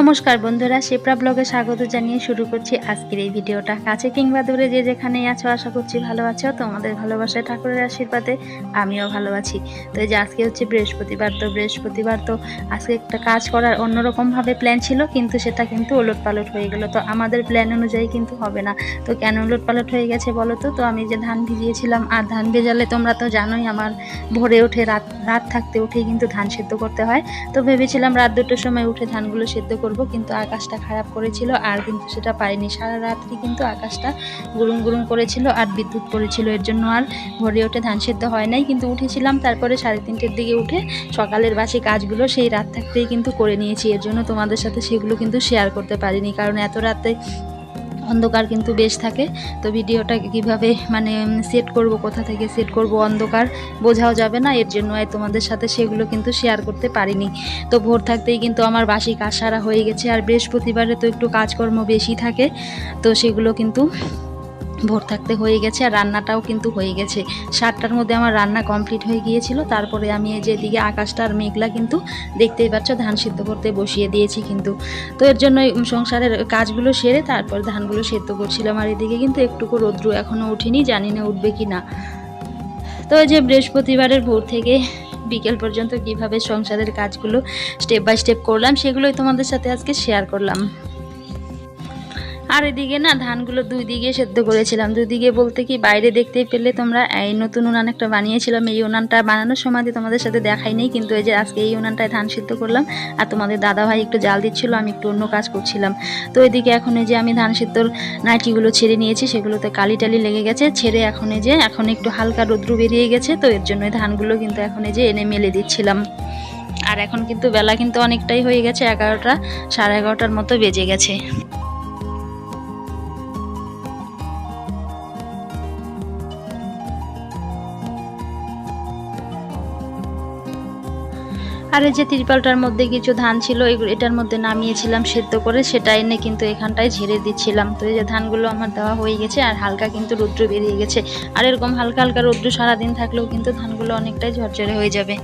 নমস্কার বন্ধুরা, শিপ্রা ব্লগে স্বাগত জানিয়ে শুরু করছি আজকের এই ভিডিওটা। কাছে কিংবা দূরে যে যেখানেই আছো, আশা করছি ভালো আছো। তোমাদের ভালোবাসায় ঠাকুরের আশীর্বাদে আমিও ভালো আছি। তো এই যে আজকে হচ্ছে বৃহস্পতিবার, তো বৃহস্পতিবার তো আজকে একটা কাজ করার অন্যরকমভাবে প্ল্যান ছিল, কিন্তু সেটা কিন্তু ওলট পালট হয়ে গেল। তো আমাদের প্ল্যান অনুযায়ী কিন্তু হবে না। তো কেন ওলট পালট হয়ে গেছে বলো তো? তো আমি যে ধান ভিজিয়েছিলাম, আর ধান ভেজালে তোমরা তো জানোই আমার ভোরে উঠে রাত রাত থাকতে উঠেই কিন্তু ধান সেদ্ধ করতে হয়। তো ভেবেছিলাম রাত দুটোর সময় উঠে ধানগুলো সেদ্ধ করব, কিন্তু আকাশটা খারাপ করেছিল আর কিন্তু সেটা পাইনি সারা রাত্রি কিন্তু আকাশটা গুরুম গুরুম করেছিল আর বিদ্যুৎ পড়েছিল। এর জন্য আর ভরে ওঠে ধান সেদ্ধ হয় নাই, কিন্তু উঠেছিলাম তারপরে সাড়ে তিনটের দিকে উঠে সকালের বাসি কাজগুলো সেই রাত থাকতেই কিন্তু করে নিয়েছি। এর জন্য তোমাদের সাথে সেগুলো কিন্তু শেয়ার করতে পারিনি, কারণ এত রাতে অন্ধকার কিন্তু বেশ থাকে। তো ভিডিওটা কীভাবে মানে সেট করব, কোথা থেকে সেট করব, অন্ধকার বোঝাও যাবে না। এর জন্য তোমাদের সাথে সেগুলো কিন্তু শেয়ার করতে পারিনি। তো ভোর থাকতেই কিন্তু আমার বাসি কাজ সারা হয়ে গেছে। আর বৃহস্পতিবারে তো একটু কাজকর্ম বেশি থাকে। তো সেগুলো কিন্তু ভোর থাকতে হয়ে গেছে আর রান্নাটাও কিন্তু হয়ে গেছে। সাতটার মধ্যে আমার রান্না কমপ্লিট হয়ে গিয়েছিল, তারপরে আমি এই যে এদিকে আকাশটা আর মেঘলা কিন্তু দেখতেই পাচ্ছ, ধান সিদ্ধ করতে বসিয়ে দিয়েছি কিন্তু। তো এর জন্য সংসারের কাজগুলো সেরে তারপর ধানগুলো সেদ্ধ করছিলাম আর এদিকে কিন্তু একটুকু রৌদ্র এখনও উঠিনি জানি না উঠবে কি না তো এই যে বৃহস্পতিবারের ভোর থেকে বিকেল পর্যন্ত কীভাবে সংসারের কাজগুলো স্টেপ বাই স্টেপ করলাম, সেগুলোই তোমাদের সাথে আজকে শেয়ার করলাম। আর এদিকে না ধানগুলো দুই দিকে সেদ্ধ করেছিলাম। দুই দিকে বলতে কি বাইরে দেখতেই পেলে তোমরা, এই নতুন উনান একটা বানিয়েছিলাম। এই উনানটা বানানোর সময় তোমাদের সাথে দেখাই নেই, কিন্তু এই যে আজকে এই উনানটায় ধান সিদ্ধ করলাম আর তোমাদের দাদা ভাই একটু জাল দিচ্ছিল, আমি একটু অন্য কাজ করছিলাম। তো এদিকে এখন এই যে আমি ধান সিদ্ধর নাইটিগুলো ছেড়ে নিয়েছি, সেগুলোতে কালি টালি লেগে গেছে, ছেড়ে এখন এই যে, এখন একটু হালকা রৌদ্র বেরিয়ে গেছে, তো এর জন্য ধানগুলো কিন্তু এখন এই যে এনে মেলে দিচ্ছিলাম। আর এখন কিন্তু বেলা কিন্তু অনেকটাই হয়ে গেছে, এগারোটা, সাড়ে এগারোটার মতো বেজে গেছে। আর এই যে তিরপালটার মধ্যে কিছু ধান ছিল এটার মধ্যে নামিয়েছিলাম সেদ্ধ করে, সেটা এনে কিন্তু এখানটায় ঝেড়ে দিচ্ছিলাম। তো এই যে ধানগুলো আমার দেওয়া হয়ে গেছে, আর হালকা কিন্তু রৌদ্র বেরিয়ে গেছে। আর এরকম হালকা হালকা রৌদ্র সারাদিন থাকলেও কিন্তু ধানগুলো অনেকটাই ঝরঝরে হয়ে যাবে।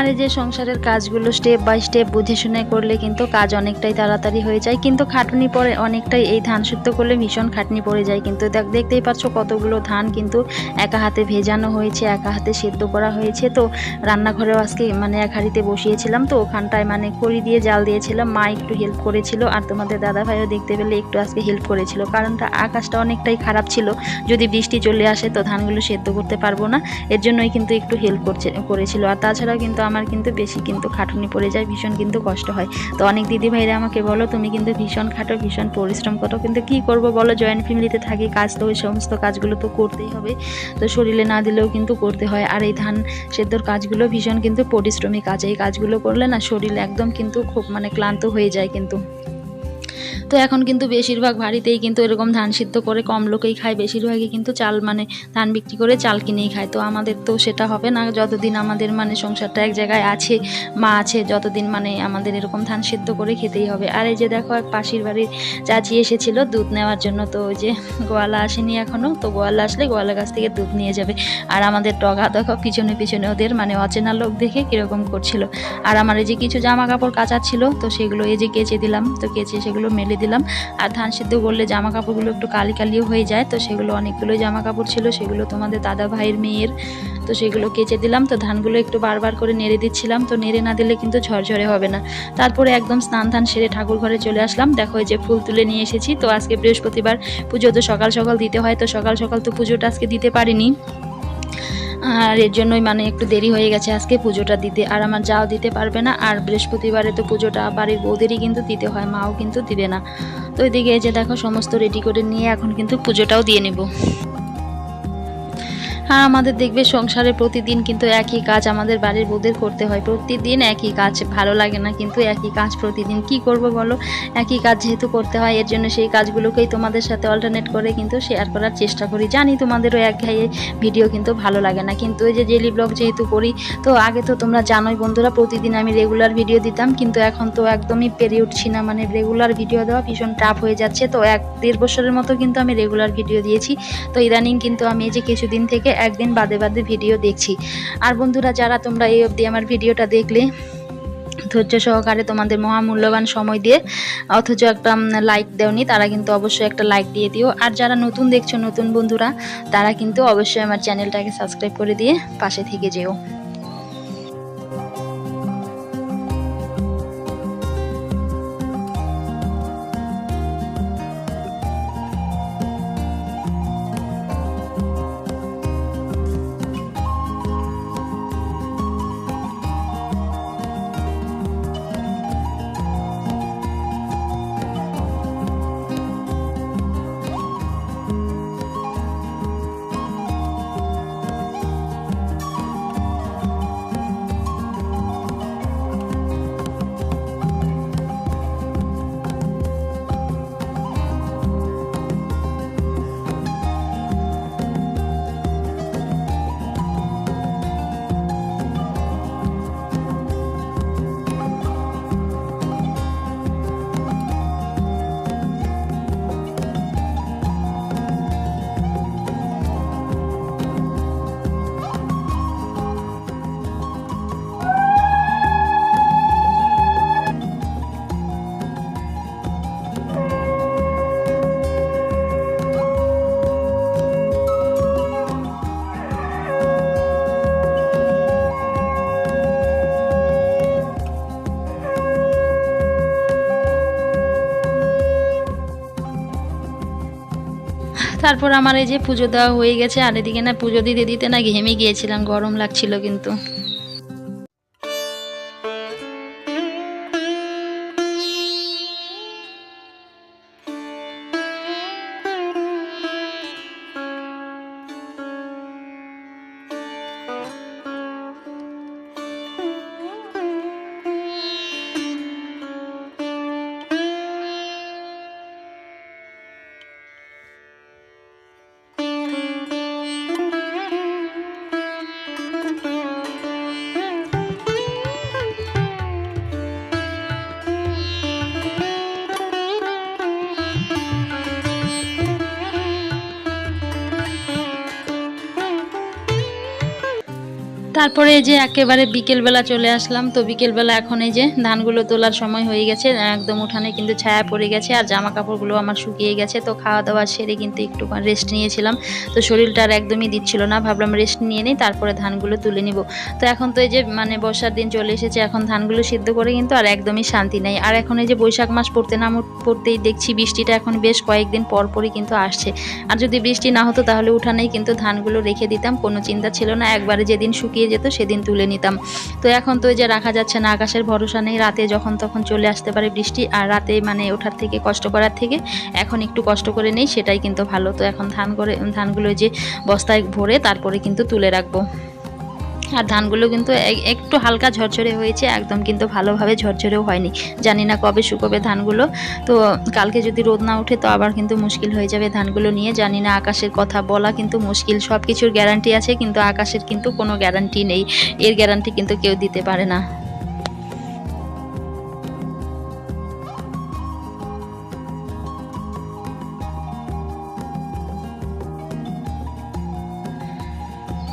আর এই যে সংসারের কাজগুলো স্টেপ বাই স্টেপ বুঝে শুনে করলে কিন্তু কাজ অনেকটাই তাড়াতাড়ি হয়ে যায়। কিন্তু খাটুনি পরে অনেকটাই এই ধান শুদ্ধ করলে ভীষণ খাটনি পড়ে যায়। কিন্তু দেখ, দেখতেই পাচ্ছ কতগুলো ধান কিন্তু একা হাতে ভেজানো হয়েছে, একা হাতে সেদ্ধ করা হয়েছে। তো রান্নাঘরেও আজকে মানে এক হাঁড়িতে বসিয়েছিলাম তো ওখানটায় মানে খড়ি দিয়ে জাল দিয়েছিলাম মা একটু হেল্প করেছিল আর তোমাদের দাদা ভাইও দেখতে পেলে একটু আজকে হেল্প করেছিল। কারণটা আকাশটা অনেকটাই খারাপ ছিল। যদি বৃষ্টি চলে আসে তো ধানগুলো সেদ্ধ করতে পারব না। এর জন্যই কিন্তু একটু হেল্প করছে, করেছিল। আর তাছাড়াও কিন্তু আমার কিন্তু বেশি কিন্তু খাটুনি পড়ে যায়, ভীষণ কিন্তু কষ্ট হয়। তো অনেক দিদি ভাইরা আমাকে বলো, তুমি কিন্তু ভীষণ খাটো, ভীষণ পরিশ্রম করো। কিন্তু কি করব বলো জয়েন্ট ফ্যামিলিতে থাকি, কাজ তো ওই সমস্ত কাজগুলো তো করতেই হবে। তো শরীরে না দিলেও কিন্তু করতে হয়। আর এই ধান সেদ্ধর কাজগুলো ভীষণ কিন্তু পরিশ্রমী কাজ। এই কাজগুলো করলে না শরীর একদম কিন্তু খুব মানে ক্লান্ত হয়ে যায় কিন্তু। তো এখন কিন্তু বেশিরভাগ বাড়িতেই কিন্তু এরকম ধান সিদ্ধ করে কম লোকেই খায়, বেশিরভাগই কিন্তু চাল মানে ধান বিক্রি করে চাল কিনেই খায়। তো আমাদের তো সেটা হবে না, যতদিন আমাদের মানে সংসারটা এক জায়গায় আছে, মা আছে, যতদিন মানে আমাদের এরকম ধান সিদ্ধ করে খেতেই হবে। আর এই যে দেখো, এক পাশের বাড়ির চাচি এসেছিল দুধ নেওয়ার জন্য, তো ওই যে গোয়ালা আসেনি এখনও তো গোয়ালা আসলে গোয়ালা গাছ থেকে দুধ নিয়ে যাবে। আর আমাদের টগা দেখো, পিছনে পিছনে ওদের মানে অচেনা লোক দেখে কীরকম করছিল। আর আমার এই যে কিছু জামা কাপড় কাচা ছিল, তো সেগুলো এই যে কেচে দিলাম, তো কেচে সেগুলো মেলে দিলাম। আর ধান সিদ্ধ করলে জামা কাপড়গুলো একটু কালি কালিও হয়ে যায়, তো সেগুলো অনেকগুলো জামা কাপড় ছিল, সেগুলো তোমাদের দাদা ভাইয়ের মেয়ের, তো সেগুলো কেচে দিলাম। তো ধানগুলো একটু বারবার করে নেড়ে দিচ্ছিলাম, তো নেড়ে না দিলে কিন্তু ঝরঝরে হবে না। তারপরে একদম স্নান ধান সেরে ঠাকুর ঘরে চলে আসলাম। দেখো যে ফুল তুলে নিয়ে এসেছি, তো আজকে বৃহস্পতিবার পুজো তো সকাল সকাল দিতে হয়, তো সকাল সকাল তো পুজোটা আজকে দিতে পারিনি। আর এর জন্যই মানে একটু দেরি হয়ে গেছে আজকে পুজোটা দিতে। আর আমার যাও দিতে পারবে না, আর বৃহস্পতিবারে তো পুজোটা বাড়ির বৌদেরই কিন্তু দিতে হয়, মাও কিন্তু দিবে না। তো এদিকে যে দেখো, সমস্ত রেডি করে নিয়ে এখন কিন্তু পুজোটাও দিয়ে নেব। আর আমাদের দেখবে সংসারে প্রতিদিন কিন্তু একই কাজ আমাদের বাড়ির বউদের করতে হয়। প্রতিদিন একই কাজ, ভালো লাগে না কিন্তু একই কাজ প্রতিদিন। কি করব বলো? একই কাজ যেহেতু করতে হয়, এর জন্য সেই কাজগুলোকেই তোমাদের সাথে অল্টারনেট করে কিন্তু শেয়ার করার চেষ্টা করি। জানি তোমাদেরও এক ঘাইয়ে ভিডিও কিন্তু ভালো লাগে না। কিন্তু ওই যে ডেলি ব্লগ যেহেতু করি, তো আগে তো তোমরা জানোই বন্ধুরা, প্রতিদিন আমি রেগুলার ভিডিও দিতাম। কিন্তু এখন তো একদমই পেরে উঠছি না। মানে রেগুলার ভিডিও দেওয়া ভীষণ টাফ হয়ে যাচ্ছে। তো এক দেড় বছরের মতো কিন্তু আমি রেগুলার ভিডিও দিয়েছি। তো ইদানিং কিন্তু আমি এই যে কিছুদিন থেকে একদিন বাদে বাদে ভিডিও দেখছি। আর বন্ধুরা, যারা তোমরা এই অবধি আমার ভিডিওটা দেখলে, ধৈর্য সহকারে তোমাদের মহামূল্যবান সময় দিয়ে, অথচ একটা লাইক দেওনি, তারা কিন্তু অবশ্যই একটা লাইক দিয়ে দিও। আর যারা নতুন দেখছ, নতুন বন্ধুরা, তারা কিন্তু অবশ্যই আমার চ্যানেলটাকে সাবস্ক্রাইব করে দিয়ে পাশে থেকে যেও। তারপর আমার এই যে পুজো দেওয়া হয়ে গেছে, আর এদিকে না পুজো দিতে দিতে না ঘেমে গিয়েছিলাম, গরম লাগছিল কিন্তু। তারপরে যে একেবারে বিকেলবেলা চলে আসলাম, তো বিকেলবেলা এখন এই যে ধানগুলো তোলার সময় হয়ে গেছে, একদম উঠানে কিন্তু ছায়া পড়ে গেছে আর জামা কাপড়গুলো আমার শুকিয়ে গেছে, তো খাওয়া দাওয়া সেরে কিন্তু একটু রেস্ট নিয়েছিলাম, তো শরীরটা আর একদমই দিচ্ছিল না, ভাবলাম রেস্ট নিয়ে নিই, তারপরে ধানগুলো তুলে নিব। তো এখন তো এই যে মানে বর্ষার দিন চলে এসেছে, এখন ধানগুলো সিদ্ধ করে কিন্তু আর একদমই শান্তি নেই, আর এখন এই যে বৈশাখ মাস পড়তে না পড়তেই দেখছি বৃষ্টিটা এখন বেশ কয়েকদিন পর পরই কিন্তু আসছে, আর যদি বৃষ্টি না হতো তাহলে উঠানেই কিন্তু ধানগুলো রেখে দিতাম, কোনো চিন্তা ছিল না, একবারে যেদিন শুকিয়ে যেত সেদিন তুলে নিতাম। তো এখন তো যে রাখা যাচ্ছে না, আকাশের ভরসা নেই। রাতে যখন তখন চলে আসতে পারে বৃষ্টি আর রাতে মানে ওঠার থেকে, কষ্ট করার থেকে এখন একটু কষ্ট করে নেই, সেটাই কিন্তু ভালো। তো এখন ধান করে, ধানগুলো যে বস্তায় ভরে তারপরে কিন্তু তুলে রাখব। আর ধানগুলো কিন্তু এক- একটু হালকা ঝরঝরে হয়েছে, একদম কিন্তু ভালোভাবে ঝরঝরেও হয়নি। জানি না কবে শুকোবে ধানগুলো। তো কালকে যদি রোদ না উঠে তো আবার কিন্তু মুশকিল হয়ে যাবে ধানগুলো নিয়ে। জানি না আকাশের কথা বলা কিন্তু মুশকিল। সব কিছুর গ্যারান্টি আছে, কিন্তু আকাশের কিন্তু কোনো গ্যারান্টি নেই। এর গ্যারান্টি কিন্তু কেউ দিতে পারে না।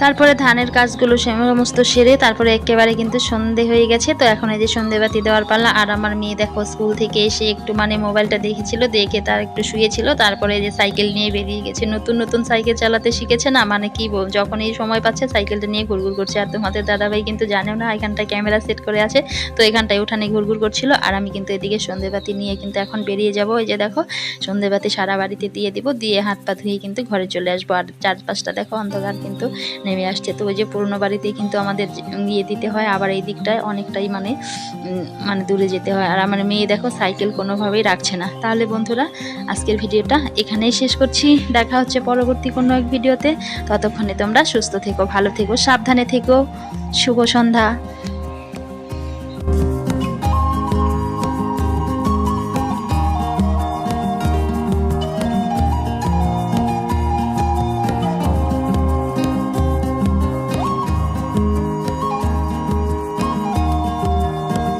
তারপরে ধানের কাজগুলো সমস্ত সেরে তারপরে একেবারে কিন্তু সন্ধে হয়ে গেছে। তো এখন এই যে সন্ধেবাতি দেওয়ার পাল্লা আর আমার মেয়ে দেখো স্কুল থেকে এসে একটু মানে মোবাইলটা দেখেছিল, দেখে তার একটু শুয়েছিল, তারপরে এই যে সাইকেল নিয়ে বেরিয়ে গেছে। নতুন নতুন সাইকেল চালাতে শিখেছে না? মানে কি বল যখন এই সময় পাচ্ছে সাইকেলটা নিয়ে ঘুরঘুর করছে। আর তোমাদের দাদাভাই কিন্তু জানেও না এখানটায় ক্যামেরা সেট করে আছে, তো এখানটায় উঠানে ঘুরঘুর করছিল। আর আমি কিন্তু এদিকে সন্ধেবাতি নিয়ে কিন্তু এখন বেরিয়ে যাব। এই যে দেখো, সন্ধেবাতি সারা বাড়িতে দিয়ে দিব, দিয়ে হাত পা ধুয়ে কিন্তু ঘরে চলে আসব। আর চারপাশটা দেখো অন্ধকার কিন্তু নেমে আসছে। তো ওই যে পুরনো বাড়িতেই কিন্তু আমাদের ইয়ে দিতে হয়। আবার এই দিকটায় অনেকটাই মানে মানে দূরে যেতে হয়। আর আমার মেয়ে দেখো সাইকেল কোনোভাবেই রাখছে না। তাহলে বন্ধুরা, আজকের ভিডিওটা এখানেই শেষ করছি। দেখা হচ্ছে পরবর্তী কোনো এক ভিডিওতে। ততক্ষণে তোমরা সুস্থ থেকো, ভালো থেকো, সাবধানে থেকো। শুভ সন্ধ্যা।